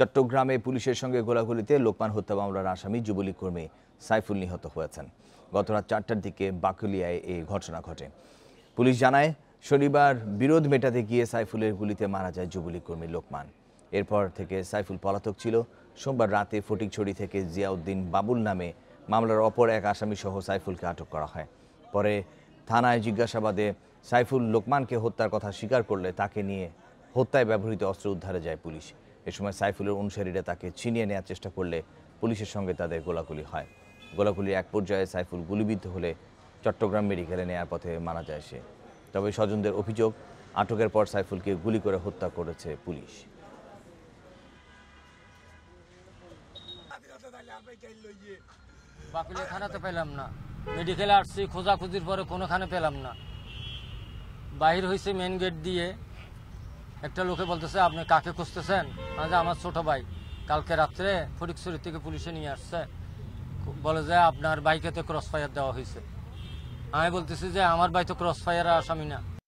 চট্টগ্রামে পুলিশের সঙ্গে গোলাগুলিতে লোকমান হত্যা মামলার আসামি যুবলীগ কর্মী সাইফুল নিহত হয়েছেন। গত রাত চারটার দিকে বাকুলিয়ায় এই ঘটনা ঘটে। পুলিশ জানায়, শনিবার বিরোধ মেটাতে গিয়ে সাইফুলের গুলিতে মারা যায় যুবলীগ কর্মী লোকমান। এরপর থেকে সাইফুল পলাতক ছিল। সোমবার রাতে ফটিকছড়ি থেকে জিয়াউদ্দিন বাবুল নামে মামলার অপর এক আসামি সহ সাইফুলকে আটক করা হয়। পরে থানায় জিজ্ঞাসাবাদে সাইফুল লোকমানকে হত্যার কথা স্বীকার করলে তাকে নিয়ে হত্যায় ব্যবহৃত অস্ত্র উদ্ধারে যায় পুলিশ। এ সময় সাইফুলের অনুসারীরা তাকে ছিনিয়ে নেওয়ার চেষ্টা করলে পুলিশের সঙ্গে তাদের গোলাগুলি হয়। গোলাগুলির এক পর্যায়ে সাইফুল গুলিবিদ্ধ হলে চট্টগ্রাম মেডিকেলে নেয়ার পথে মারা যায় সে। তবে স্বজনদের অভিযোগ, আটকের পর সাইফুলকে গুলি করে হত্যা করেছে পুলিশ। বাকুলিয়া পেলাম না। মেডিকেলে আসছি, খোঁজাখুঁজির পরে কোনোখানে পেলাম না। বাহির হয়েছে মেন গেট দিয়ে। একটা লোকে বলতেছে, আপনি কাকে খুঁজতেছেন? যে আমার ছোট ভাই। কালকে রাত্রে ফটিকছড়ি থেকে পুলিশে নিয়ে আসছে। বলে যে, আপনার বাইকেতে ক্রস ফায়ার দেওয়া হয়েছে। আমি বলতেছি যে, আমার ভাই তো ক্রস ফায়ার আসামি না।